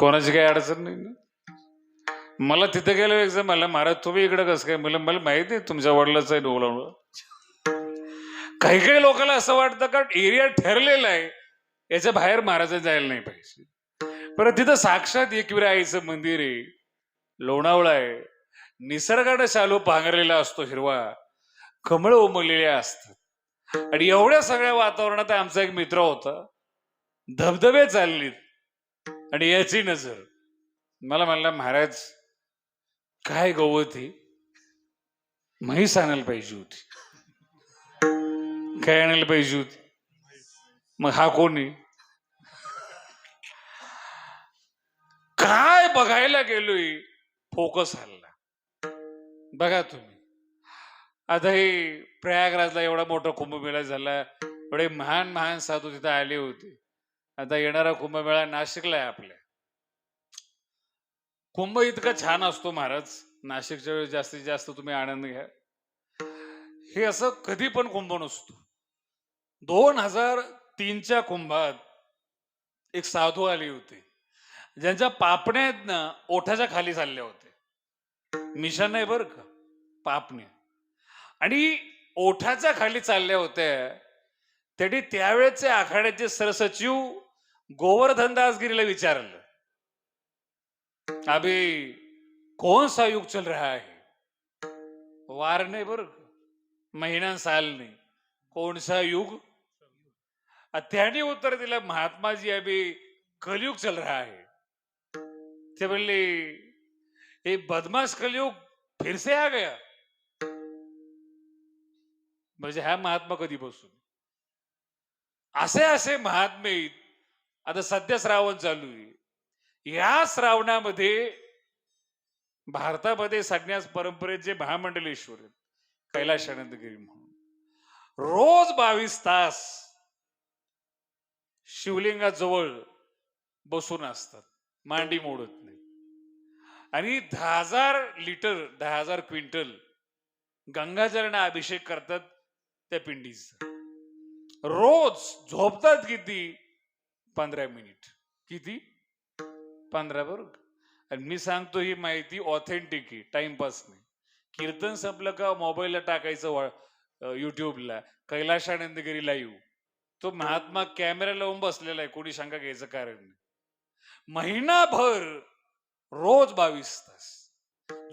कोणाची काही अडचण नाही ना. मला तिथे गेलो एक्झाम मला महाराज तुम्ही इकडे कसं काय? मला मला माहिती आहे तुमच्या वडिलाचं आहे डोलावलं काही काही लोकांना असं वाटतं का एरिया ठरलेला आहे याच्या बाहेर महाराज जायला नाही पाहिजे. पण तिथं साक्षात एकविरा आईचं मंदिर आहे लोणावळा आहे. निसर्गाने शालू पांघरलेला असतो हिरवा कमळ उमललेले असतात. आणि एवढ्या सगळ्या वातावरणात आमचा एक मित्र होता धबधबे चाललीत. आणि याची नजर. मला म्हणला महाराज काय गवत ही म्हैस आणायला पाहिजे होती. काय आणायला पाहिजे होती? मग हा कोणी काय बघायला गेलोय? फोकस हल्ला. बघा तुम्ही. आता हे प्रयागराजला एवढा मोठा कुंभमेळा झाला. एवढे महान महान साधू तिथे आले होते. आता येणारा कुंभमेळा नाशिकला आहे आपल्या. कुंभ इतका छान असतो महाराज. नाशिकच्या वेळेस जास्तीत जास्त तुम्ही आनंद घ्या. हे असं कधी पण कुंभ नसतो. दोन हजार तीनच्या कुंभात एक साधू आली होती. ज्यांच्या पापण्या ना ओठाच्या खाली चालल्या होत्या. मिशन नाही बरं का? पापण्या. आणि ओठाच्या खाली चालल्या होत्या. त्यांनी त्यावेळेचे आखाड्याचे सरसचिव गोवर्धन दासगिरीला विचारलं अभि कौन सा युग चल रहा है? वार नाही बर महिना साल नाही कोणसा युग? त्याने उत्तर दिलं महात्मा जी अभी कलयुग चल रहा है. ते बोलले हे बदमाश कलयुग फिर से आ गया? म्हणजे हा महात्मा कधी बसून असे असे महात्मे आता सध्या श्रावण चालू आहे. या श्रावणामध्ये भारतामध्ये संन्यास परंपरेत जे महामंडलेश्वर आहेत कैलाश आनंदगिरी म्हणून रोज बावीस तास शिवलिंगाजवळ बसून असतात मांडी मोडत नाही. आणि दहा हजार लिटर दहा हजार क्विंटल गंगाजळाने अभिषेक करतात त्या पिंडीचा. रोज झोपतात किती? पंधरा मिनिट. किती? पंधरा बरोबर. आणि मी सांगतो ही माहिती ऑथेंटिक आहे टाइमपास नाही. कीर्तन संपलं का मोबाईलला टाकायचं वा- युट्यूबला कैलाशानंदगिरी लाईव्ह तो महात्मा कॅमेरा लावून बसलेला आहे कोणी शंका घ्यायचं कारण नाही. महिनाभर रोज बावीस तास.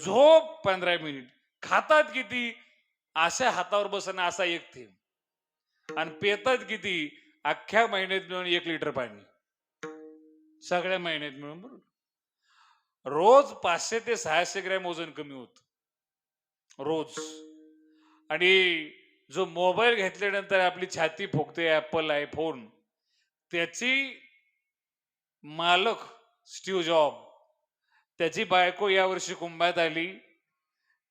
झोप पंधरा मिनिट. खातात किती? अशा हातावर बसन असा एक थेंब आणि पेतात किती? अख्ख्या महिन्यात मिळून एक लिटर पाणी. सगळ्या महिन्यात मिळून बरोबर रोज पाचशे ते सहाशे ग्रॅम वजन कमी होत. रोज. आणि जो मोबाईल घेतल्यानंतर आपली छाती फुगते ऍपल आयफोन त्याची मालक स्टीव जॉब त्याची बायको यावर्षी कुंभात आली.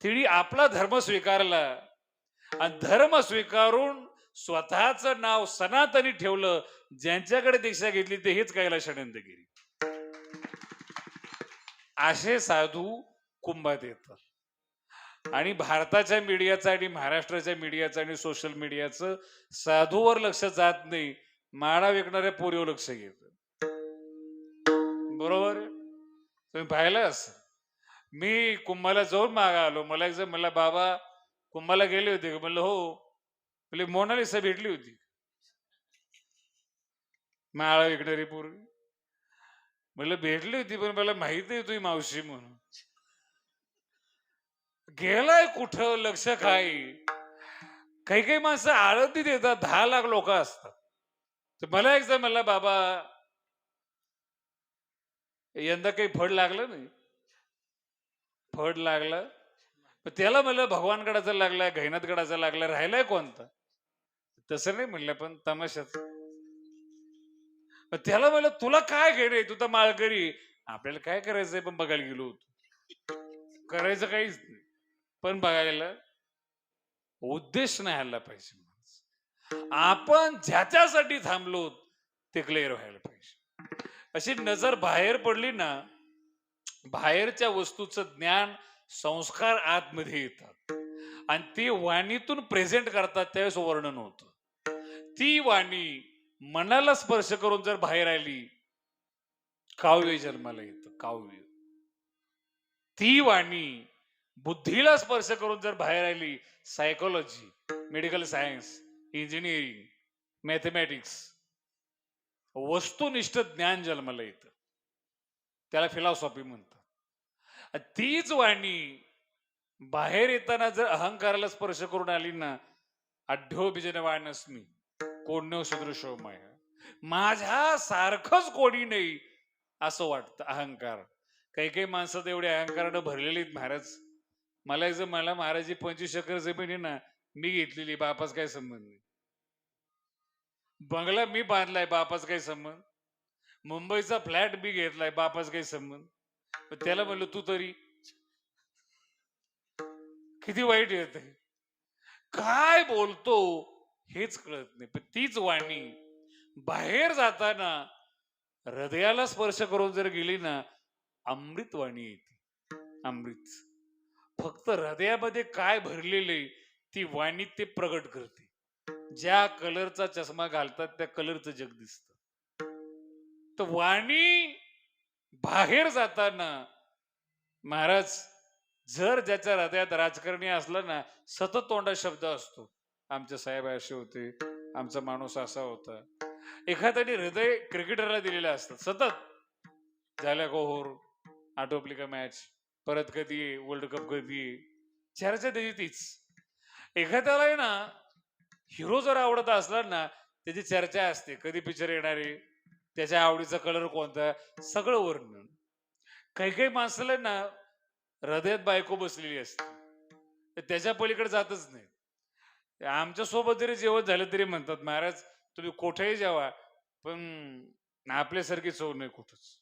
तिने आपला धर्म स्वीकारला. आणि धर्म स्वीकारून स्वतःच नाव सनातनी ठेवलं ज्यांच्याकडे दीक्षा घेतली ते हेच कैलाश आनंदगिरी. असे साधू कुंभात येतात. आणि भारताच्या मीडियाचं आणि महाराष्ट्राच्या मीडियाचं आणि सोशल मीडियाचं साधूवर लक्ष जात नाही माळा विकणाऱ्या पोरीवर लक्ष घेत बरोबर तुम्ही पाहिलं मी कुंभाला जाऊन मागा आलो. मला एक मला बाबा कुंभाला गेले होते. म्हणलं हो. म्हणजे मोनालिसा भेटली होती. माळा विकणारी पोरगी. म्हटलं भेटली होती पण मला माहिती आहे मावशी म्हणून. गेलाय कुठं लक्ष काय? काही काही माणसं आळती देतात दहा लाख लोक असतात. तर मला एकदा म्हणला बाबा यंदा काही फळ लागलं नाही. फळ लागलं. त्याला म्हणलं भगवानगडाचा लागलाय गडाचा लागलाय राहिलाय कोणता? तसं नाही म्हणलं पण तमाशाच त्याला म्हणलं तुला काय घेणे तू तर माळकरी आपल्याला काय करायचंय पण बघायला गेलो होतो. करायचं काहीच नाही. पण बघायला उद्देश नाही हल्ला पाहिजे आपण ज्याच्यासाठी थांबलो ते क्लिअर व्हायला पाहिजे. अशी नजर बाहेर पडली ना बाहेरच्या वस्तूचं ज्ञान संस्कार आतमध्ये येतात. आणि ते वाणीतून प्रेझेंट करतात त्यावेळेस वर्णन होतं. ती वाणी मनाला स्पर्श करून जर बाहेर आली काव्य जन्माला येतं काव्य. ती वाणी बुद्धीला स्पर्श करून जर बाहेर आली psychology medical science engineering mathematics वस्तुनिष्ठ ज्ञान जन्माला येतं. त्याला फिलॉसॉफी म्हणतात. तीच वाणी बाहेर येताना जर अहंकाराला स्पर्श करून आली ना अढ्योभिजन वाणस्मी कोण्य पुण्य सदृशमय. माझ्या सारखंच कोणी नाही असं वाटतं अहंकार. काही काही माणसं एवढे अहंकारानं भरलेली आहेत महाराज. मला जर मला महाराजी पंचवीस एकर जमीन आहे ना मी घेतलेली बापाच काय संबंध नाही. बंगला मी बांधलाय बापाच काही संबंध. मुंबईचा फ्लॅट मी घेतलाय बापाच काही संबंध. त्याला म्हणलं तू तरी. किती वाईट येत काय बोलतो? हेच कळत नाही. पण तीच वाणी बाहेर जाताना हृदयाला स्पर्श करून जर गेली ना अमृत वाणी येते. अमृत. फक्त हृदयामध्ये काय भरलेले ती वाणी ते प्रगट करते. ज्या कलरचा चष्मा घालतात त्या कलरचं जग दिसत. तर वाणी बाहेर जाताना महाराज जर ज्याच्या हृदयात राजकारणी असला ना सतत तोंडात शब्द असतो. आमचे साहेब असे होते आमचा माणूस असा होता. एखाद्याने हृदय क्रिकेटरला दिलेलं असतं सतत. झाल्या गोहोर आटोपली का मॅच परत कधी वर्ल्ड कप कधी चर्चा त्याची तीच. एखाद्याला आहे ना हिरो जर आवडत असला ना त्याची चर्चा असते कधी पिक्चर येणारे त्याच्या आवडीचा कलर कोणता सगळं वर्णन. काही काही माणसाला ना हृदयात बायको बसलेली असते. तर त्याच्या पलीकडे जातच नाही. आमच्यासोबत जरी जेवण झालं तरी म्हणतात महाराज तुम्ही कुठेही जेवा पण आपल्यासारखी चव नाही कुठंच.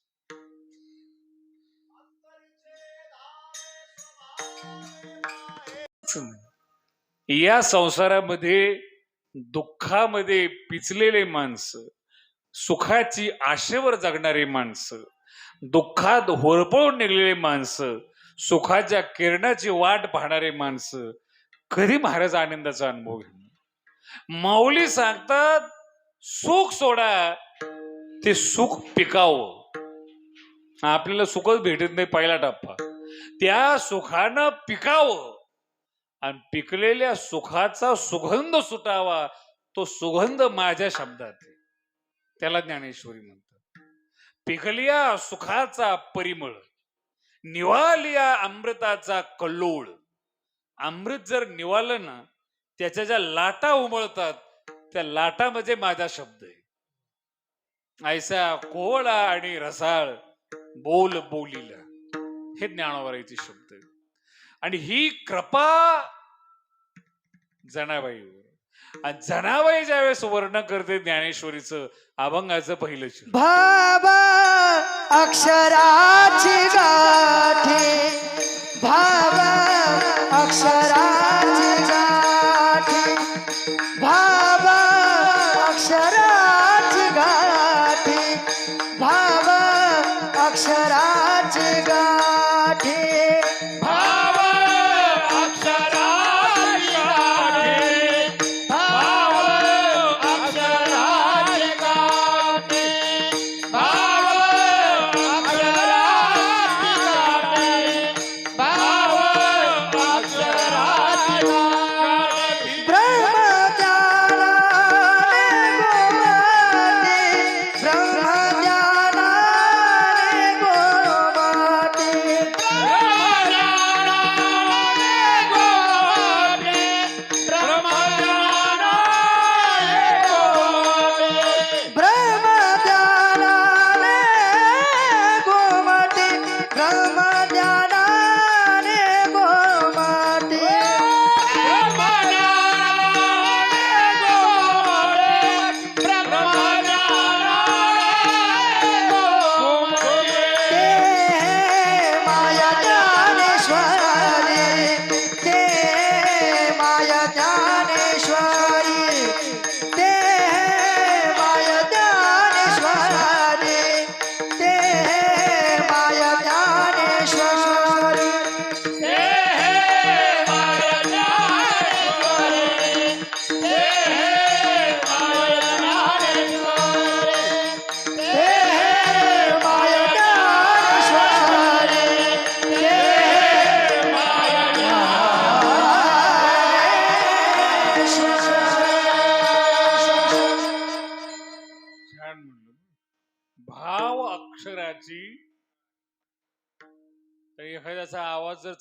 या संसारामध्ये दुःखामध्ये पिचलेले माणसं सुखाची आशेवर जगणारी माणसं दुःखात होरपळून निघलेली माणसं सुखाच्या किरणाची वाट पाहणारी माणसं कधी महाराज आनंदाचा अनुभव घेणार माऊली सांगतात सुख सोडा ते सुख पिकावं. आपल्याला सुखच भेटत नाही पहिला टप्पा. त्या सुखानं पिकावं. आणि पिकलेल्या सुखाचा सुगंध सुटावा तो सुगंध माझ्या शब्दात आहे. त्याला ज्ञानेश्वरी म्हणतात. पिकलिया सुखाचा परिमळ निवालिया अमृताचा कल्लोळ. अमृत जर निवालं ना त्याच्या ज्या लाटा उमळतात त्या लाटामध्ये माझा शब्द आहे. ऐसा कोवळा आणि रसाळ बोल बोलीला. हे ज्ञानोबरायचे शब्द आणि ही कृपा जनाबाईवर. आणि जनाबाई ज्यावेळेस वर्ण करते ज्ञानेश्वरीचं अभंगाचं पहिलं बाबा अक्षराची गाठी. भावा अक्षराची गाठी भावा अक्षराची गाठी भाव अक्षराची गाठी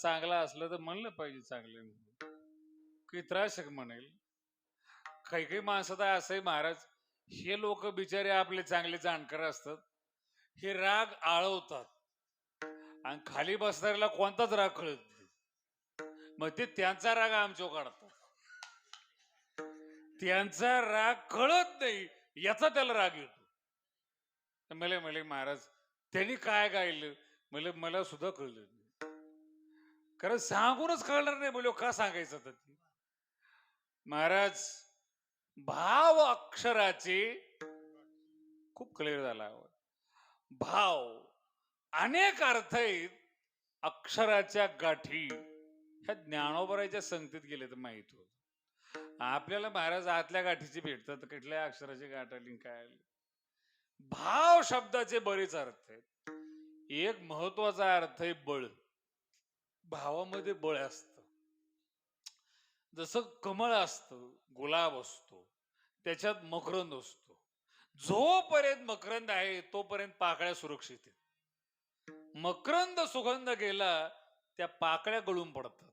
चांगला असलं तर म्हणलं पाहिजे चांगलं म्हणून. काही त्रास म्हणेल. काही काही माणसं तर असंही महाराज हे लोक बिचारे आपले चांगले जाणकार असतात. हे राग आळवतात. आणि खाली बसणाऱ्याला कोणताच राग कळत नाही. मग ते त्यांचा राग आमच्यावर काढतात. त्यांचा राग कळत नाही याचा त्याला राग येतो. मला मला महाराज त्यांनी काय गायलं? मला मला सुद्धा कळलं कारण सांगूनच कळणार नाही बोलो का सांगायचं तर महाराज भाव अक्षराचे खूप क्लिअर झाला भाव अनेक अर्थ आहेत. अक्षराच्या गाठी ह्या ज्ञानोबराच्या संगतीत गेले तर माहीत होत. आपल्याला महाराज आतल्या गाठीची भेटतात कुठल्या अक्षराची गाठ आली काय आली? भाव शब्दाचे बरेच अर्थ आहेत. एक महत्त्वाचा अर्थ आहे बळ. भावामध्ये बळ असत. जसं कमळ असतं गुलाब असतो त्याच्यात मकरंद असतो. जोपर्यंत मकरंद आहे तोपर्यंत पाकळ्या सुरक्षित आहेत. मकरंद सुगंध गेला त्या पाकळ्या गळून पडतात.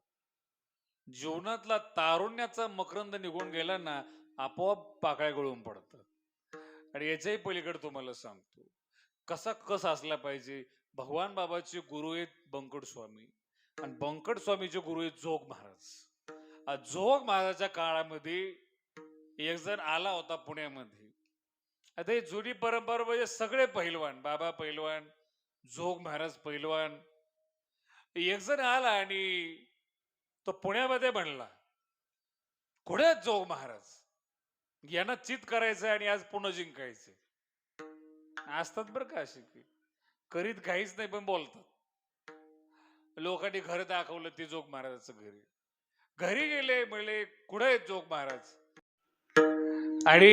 जीवनातला तारुण्याचा मकरंद निघून गेला ना आपोआप पाकळ्या गळून पडतात. आणि याच्याही पलीकडे तुम्हाला सांगतो. कसा कस असला पाहिजे भगवान बाबाचे गुरु आहेत बंकट स्वामी आणि बंकट स्वामीचे गुरु आहेत जोग महाराज. जोग महाराजाच्या काळामध्ये एक जण आला होता पुण्यामध्ये. आता ही जुनी परंपरा म्हणजे सगळे पहिलवान बाबा पहिलवान जोग महाराज पहिलवान एक जण आला आणि तो पुण्यामध्ये म्हणला कुठे जोग महाराज? यांना चित करायचं आणि आज पुणे जिंकायचे असतात बरं का अशी करीत काहीच नाही पण बोलतात. लोकांनी घर दाखवलं ते जोग महाराजाचं घरी घरी गेले म्हणले कुठं आहेत जोग महाराज? आणि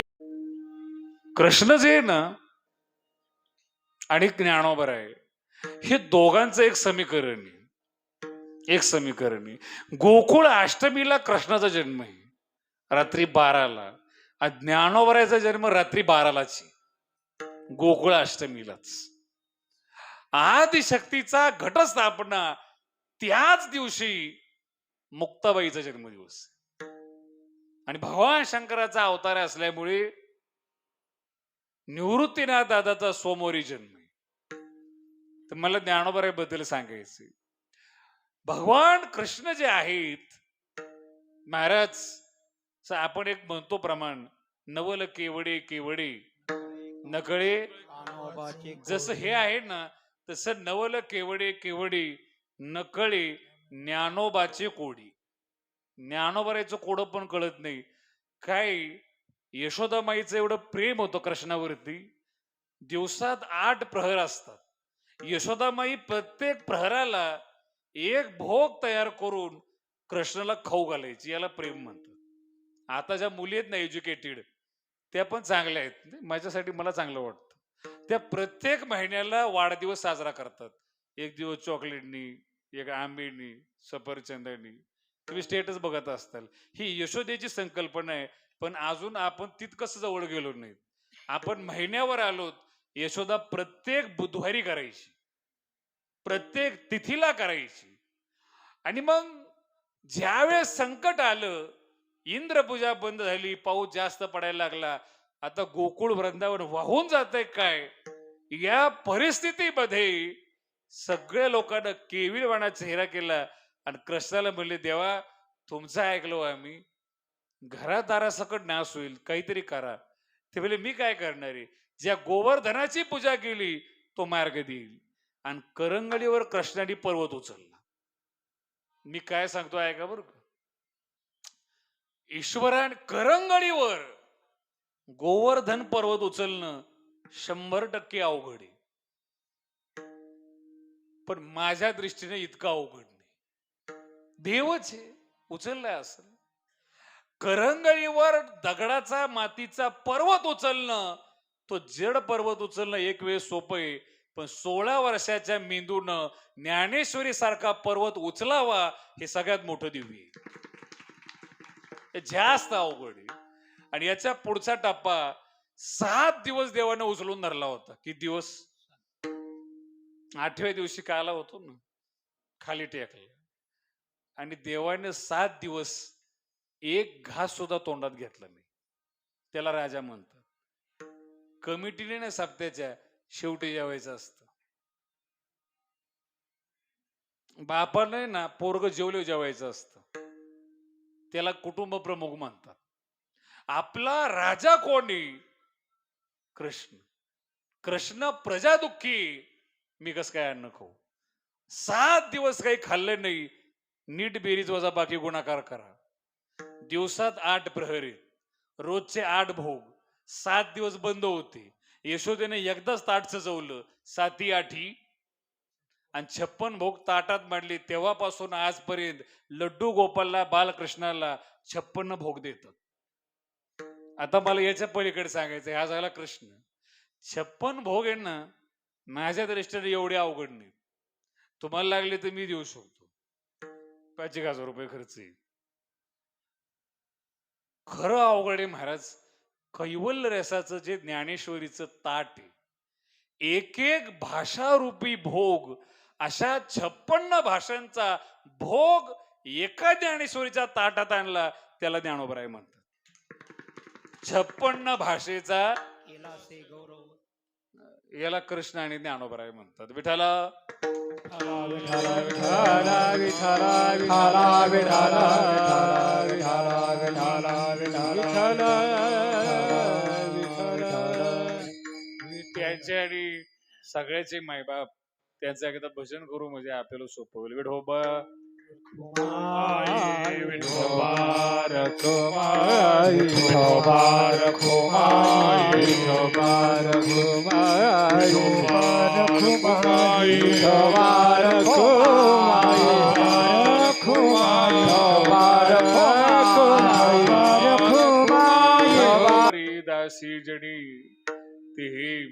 कृष्ण जे आहे ना आणि ज्ञानोबर आहे हे दोघांचं एक समीकरण आहे. एक समीकरण आहे. गोकुळ अष्टमीला कृष्णाचा जन्म आहे रात्री बाराला. ज्ञानोबरायचा जन्म रात्री बारालाच आहे. गोकुळ अष्टमीलाच. आदिशक्तीचा घटस्थापना त्याच दिवशी मुक्ताबाईचा जन्मदिवस. आणि भगवान शंकराचा अवतार असल्यामुळे निवृत्तीनाथ दादाचा सोमवारी जन्म आहे. तर मला ज्ञानोबराबद्दल सांगायचे भगवान कृष्ण जे आहेत महाराज आपण एक म्हणतो प्रमाण नवल केवडे केवडे नकळे. जसं हे आहे ना तसं नवल केवडे केवडे नकळी ज्ञानोबाचे कोडी. ज्ञानोबाराचं कोडं पण कळत नाही. काय यशोदामाईचं एवढं प्रेम होतं कृष्णावरती? दिवसात आठ प्रहर असतात. यशोदामाई प्रत्येक प्रहराला एक भोग तयार करून कृष्णाला खाऊ घालायची याला प्रेम म्हणतात. आता ज्या मुली आहेत ना एज्युकेटेड त्या पण चांगल्या आहेत. माझ्यासाठी मला चांगलं वाटतं. त्या प्रत्येक महिन्याला वाढदिवस साजरा करतात. एक दिवस चॉकलेटनी एक आंबेनी सफरचंदनी तुम्ही स्टेटस बघत असताल. ही यशोदेची संकल्पना आहे पण अजून आपण तितकंच जवळ गेलो नाही आपण महिन्यावर आलोत यशोदा प्रत्येक बुधवारी करायची. प्रत्येक तिथीला करायची. आणि मग ज्यावेळेस संकट आलं इंद्रपूजा बंद झाली पाऊस जास्त पडायला लागला आता गोकुळ वृंदावन वाहून जात काय? या परिस्थितीमध्ये सगळ्या लोकांना केविलवाणा चेहरा केला आणि कृष्णाला म्हणले देवा तुमचं ऐकलो आम्ही. घरादारासकट नाश होईल. काहीतरी करा. ते म्हणले मी काय करणार आहे? ज्या गोवर्धनाची पूजा केली तो मार्ग देईल. आणि करंगळीवर कृष्णाने पर्वत उचलला. मी काय सांगतो ऐका बरं का. ईश्वरान करंगळीवर गोवर्धन पर्वत उचलणं शंभर टक्के अवघड आहे. पण माझ्या दृष्टीने इतका अवघड नाही. देवच आहे उचललाय असं. करंगळीवर दगडाचा मातीचा पर्वत उचलणं तो जड पर्वत उचलणं एक वेळ सोपं आहे पण सोळा वर्षाच्या मेंदूनं ज्ञानेश्वरी सारखा पर्वत उचलावा हे सगळ्यात मोठं दिव्य आहे. जास्त अवघड आहे. आणि याच्या पुढचा टप्पा सात दिवस देवानं उचलून धरला होता. किती दिवस? आठव्या दिवशी काला होतो ना? खाली टेकला. आणि देवाने सात दिवस एक घास सुद्धा तोंडात घेतला नाही. त्याला राजा म्हणतात कमिटीने ना सप्त्याच्या शेवटी जेवायचं असतं. बापाने ना पोरग जेवले जेवायचं असतं. त्याला कुटुंब प्रमुख म्हणतात आपला राजा कोणी कृष्ण कृष्ण प्रजा दुःखी मी कसं काय अन्न खाऊ? सात दिवस काही खाल्लं नाही. नीट बेरीज वजा बाकी गुणाकार करा. दिवसात आठ प्रहरी रोजचे आठ भोग सात दिवस बंद होते. यशोदेने एकदाच ताट सजवलं साती आठी. आणि छप्पन भोग ताटात मांडले तेव्हापासून आजपर्यंत लड्डू गोपालला बालकृष्णाला छप्पन्न भोग देतात. आता मला याच्या पलीकडे सांगायचं हा झाला कृष्ण छप्पन भोग आहे ना माझ्या दृष्टीने एवढे अवघड नाही. तुम्हाला लागले तर मी देऊ शकतो. पाच एक हजार रुपये खर्च येईल. खरं अवघड आहे महाराज. कैवल्य रसाचं जे ज्ञानेश्वरीचं ताट आहे एक एक भाषारूपी भोग अशा छप्पन्न भाषांचा भोग एका ज्ञानेश्वरीच्या ताटात आणला त्याला ज्ञानोबराय म्हणतात. छप्पन्न भाषेचा याला कृष्ण आणि ज्ञानोबराय म्हणतात. विठाला. त्यांचे आणि सगळ्याचे मायबाप त्यांचं एकदा भजन करू म्हणजे आपल्याला सोपं होईल. विठोबा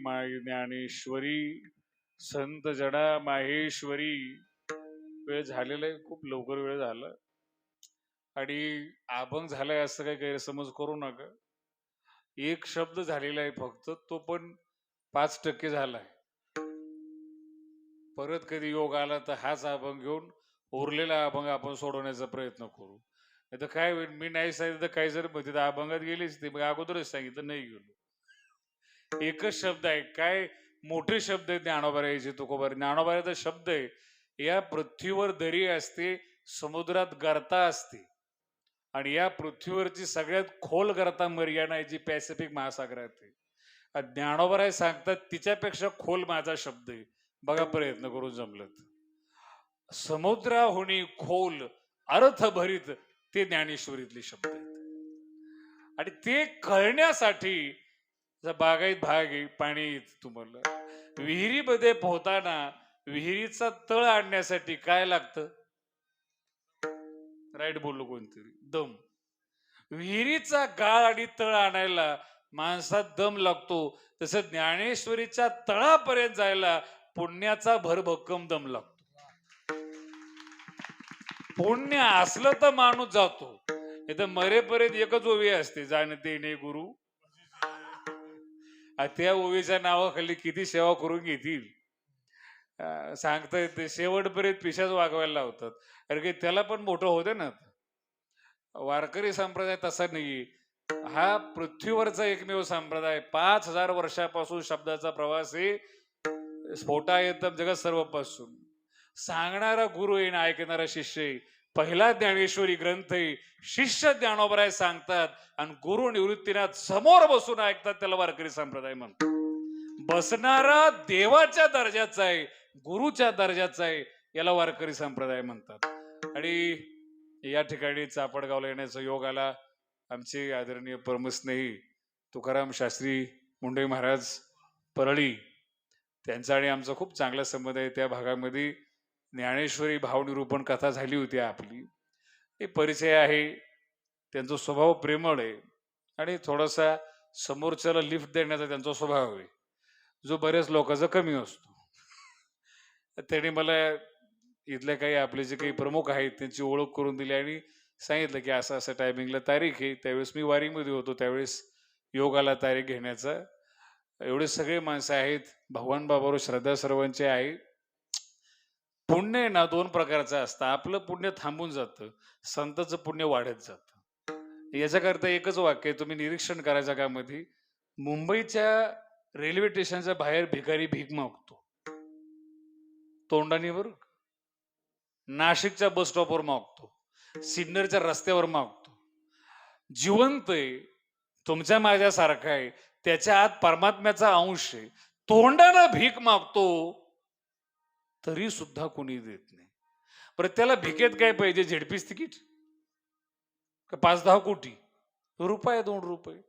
माय ज्ञानेश्वरी संत जडा माहेश्वरी वेळ झालेला आहे खूप लवकर वेळ झाला. आणि अभंग झालाय असं काही गैरसमज करू नका. एक शब्द झालेला आहे फक्त तो पण पाच टक्के झालाय. परत कधी योग आला तर हाच अभंग घेऊन उरलेला अभंग आपण सोडवण्याचा प्रयत्न करू. नाही तर काय होईल मी नाही सांगितलं तर काही जर म्हणते अभंगात गेलीच ते. मग अगोदरच सांगितलं नाही गेलो. एकच शब्द आहे काय मोठे शब्द आहेत ज्ञानोबाऱ्याचे तुकोबारे. ज्ञानोबाऱ्याचा शब्द आहे या पृथ्वीवर दरी असते समुद्रात गर्ता असते. आणि या पृथ्वीवरची सगळ्यात खोल गर्ता मर्यादा आहे जी पॅसिफिक महासागरात आहे. आणि ज्ञानोबराय सांगतात तिच्यापेक्षा खोल माझा शब्द आहे. बघा प्रयत्न करून जमलत. समुद्राहुनी खोल अर्थभरित ते ज्ञानेश्वरीतले शब्द आहेत. आणि ते कळण्यासाठी बागायत भाग आहे पाणी तुम्हाला. विहिरीमध्ये पोहताना विहिरीचा तळ आणण्यासाठी काय लागतं? राईट बोललो कोणतरी. दम. विहिरीचा गाळ आणि तळ आणायला माणसात दम लागतो. तसं ज्ञानेश्वरीच्या तळापर्यंत जायला पुण्याचा भरभक्कम दम लागतो. पुण्य असलं तर माणूस जातो. इथं मरेपर्यंत एकच ओवी असते. जाणते ने गुरु. त्या ओवीच्या नावाखाली किती सेवा करून घेतील? सांगता येते शेवटपर्यंत पिशाच वागवायला लावतात. कारण की त्याला पण मोठं होते ना. वारकरी संप्रदाय तसा नाही हा पृथ्वीवरचा एकमेव संप्रदाय. पाच हजार वर्षापासून शब्दाचा प्रवास हे स्फोटा येतं जगत सर्वपासून. सांगणारा गुरु येईन ऐकणारा शिष्य आहे. पहिला ज्ञानेश्वरी ग्रंथ आहे. शिष्य ज्ञानोबराय सांगतात आणि गुरु निवृत्तीनाथ समोर बसून ऐकतात त्याला वारकरी संप्रदाय म्हणतात. बसणारा देवाच्या दर्जाचा आहे गुरुच्या दर्जाचा आहे याला वारकरी संप्रदाय म्हणतात. आणि या ठिकाणी चापडगावला येण्याचा योग आला. आमचे आदरणीय परमस्नेही तुकाराम शास्त्री मुंडे महाराज परळी त्यांचा आणि आमचा खूप चांगला संबंध आहे. त्या भागामध्ये ज्ञानेश्वरी भावनिरूपण कथा झाली होती आपली. हे परिचय आहे त्यांचा स्वभाव प्रेमळ आहे आणि थोडासा समोरच्याला लिफ्ट देण्याचा त्यांचा स्वभाव आहे. जो बऱ्याच लोकांचा कमी असतो. त्यांनी मला इथले काही आपले जे काही प्रमुख आहेत त्यांची ओळख करून दिली आणि सांगितलं की असं असं टायमिंगला तारीख आहे. त्यावेळेस मी वारीमध्ये होतो. त्यावेळेस योगाला तारीख घेण्याचा. एवढे सगळे माणसं आहेत. भगवान बाबावर श्रद्धा सर्वांचे आहे. पुण्य आहे ना दोन प्रकारचं असतं. आपलं पुण्य थांबून जातं. संतांचं पुण्य वाढत जातं. याच्याकरता एकच वाक्य आहे तुम्ही निरीक्षण करा जगामध्ये. मुंबईच्या रेल्वे स्टेशनच्या बाहेर भिकारी भीक मागतो. तोंडाने बरं नाशिकच्या बस स्टॉपवर मागतो. सिन्नरच्या रस्त्यावर मागतो. जिवंत आहे. तुमच्या माझ्यासारखा आहे. त्याच्या आत परमात्म्याचा अंश आहे. तोंडानं भीक मागतो तरी सुद्धा कोणी देत नाही. बरं त्याला भिकेत काय पाहिजे? ZP's ticket? का पाच दहा कोटी? रुपये दोन रुपये.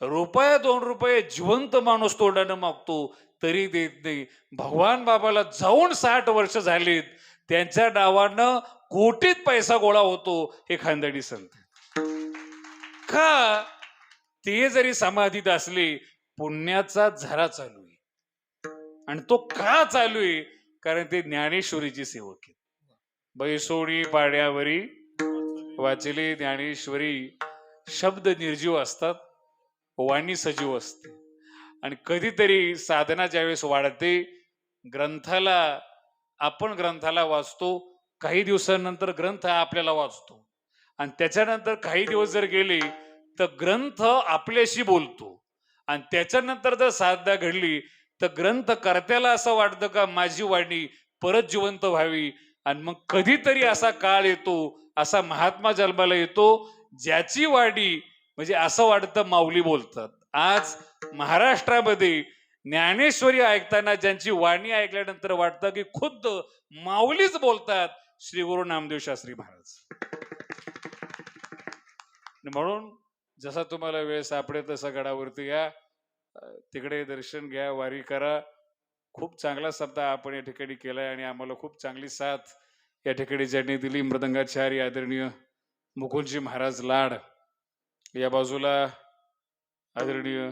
रुपया दोन रुपये जिवंत माणूस तोंडानं मागतो तरी देत नाही भगवान बाबाला जाऊन साठ वर्ष झालीत त्यांच्या डावानं कोटीत पैसा गोळा होतो हे खानदाडी संत. का ते जरी समाधीत असले पुण्याचा झरा चालू आहे. आणि तो का चालू आहे? कारण ते ज्ञानेश्वरीची सेवक आहेत. बैसोडी पाड्यावरी वाचले ज्ञानेश्वरी शब्द निर्जीव असतात. वाणी सजीव असते. आणि कधीतरी साधना ज्यावेळेस वाढते ग्रंथाला आपण ग्रंथाला वाचतो काही दिवसानंतर ग्रंथ आपल्याला वाचतो. आणि त्याच्यानंतर काही दिवस जर गेले तर ग्रंथ आपल्याशी बोलतो. आणि त्याच्यानंतर जर साधना घडली तर ग्रंथ कर्त्याला असं वाटतं का माझी वाणी परत जिवंत व्हावी. आणि मग कधीतरी असा काळ येतो असा महात्मा जन्माला येतो ज्याची वाणी म्हणजे असं वाटतं माऊली बोलतात. आज महाराष्ट्रामध्ये ज्ञानेश्वरी ऐकताना ज्यांची वाणी ऐकल्यानंतर वाटतं की खुद्द माऊलीच बोलतात श्री गुरु नामदेव शास्त्री महाराज. म्हणून जसा तुम्हाला वेळ सापडेल तसा गडावरती या. तिकडे दर्शन घ्या वारी करा. खूप चांगला सप्ताह आपण या ठिकाणी केलाय आणि आम्हाला खूप चांगली साथ या ठिकाणी ज्यांनी दिली. मृदंगाचार्य आदरणीय मुकुलजी महाराज लाड. या बाजूला आदरणीय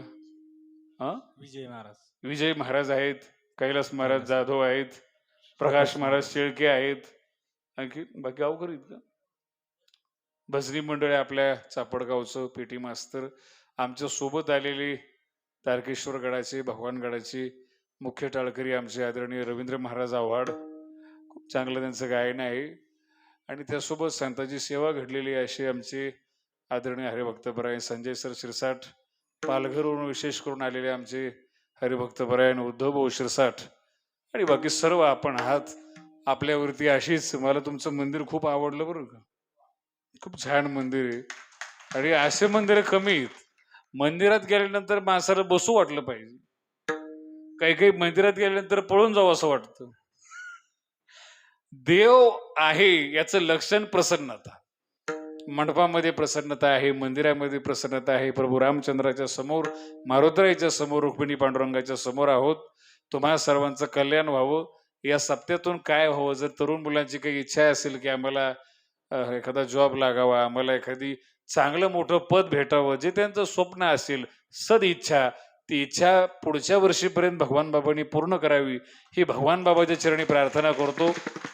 हा? विजय महाराज. विजय महाराज आहेत कैलास महाराज जाधव आहेत प्रकाश महाराज शेळके आहेत. आणखी बाकी आहेत का? भजनी मंडळ आपल्या चापडगावचं पेटी मास्तर आमच्यासोबत आलेले तारकेश्वर गडाचे भगवान गडाचे मुख्य टाळकरी आमचे आदरणीय रवींद्र महाराज आव्हाड. खूप चांगलं त्यांचं गायन आहे. आणि त्यासोबत संतांची सेवा घडलेली असे आमचे आदरणीय हरिभक्तपरायण संजय सर शिरसाट पालघरवरून विशेष करून आलेले आमचे हरिभक्तपरायण उद्धव भाऊ शिरसाट आणि बाकी सर्व आपण आहात आपल्यावरती अशीच मला तुमचं मंदिर खूप आवडलं बरं का. खूप छान मंदिर आहे. आणि असे मंदिर कमी आहेत. मंदिरात गेल्यानंतर माणसाला बसू वाटलं पाहिजे. काही काही मंदिरात गेल्यानंतर पळून जावं असं वाटतं. देव आहे याचं लक्षण प्रसन्नता. मंडपामध्ये प्रसन्नता आहे मंदिरामध्ये प्रसन्नता आहे. प्रभू रामचंद्राच्या समोर मारुद्राईच्या समोर रुक्मिणी पांडुरंगाच्या समोर आहोत. तुम्हा सर्वांचं कल्याण व्हावं. या सप्त्यातून काय व्हावं? जर तरुण मुलांची काही इच्छा असेल की आम्हाला एखादा जॉब लागावा आम्हाला एखादी चांगलं मोठं पद भेटावं जे त्यांचं स्वप्न असेल सदइच्छा ती इच्छा पुढच्या वर्षीपर्यंत भगवान बाबांनी पूर्ण करावी. ही भगवान बाबाच्या चरणी प्रार्थना करतो.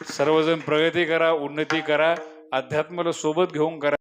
सर्वजण प्रगती करा उन्नती करा. अध्यात्माला सोबत घेऊन करा.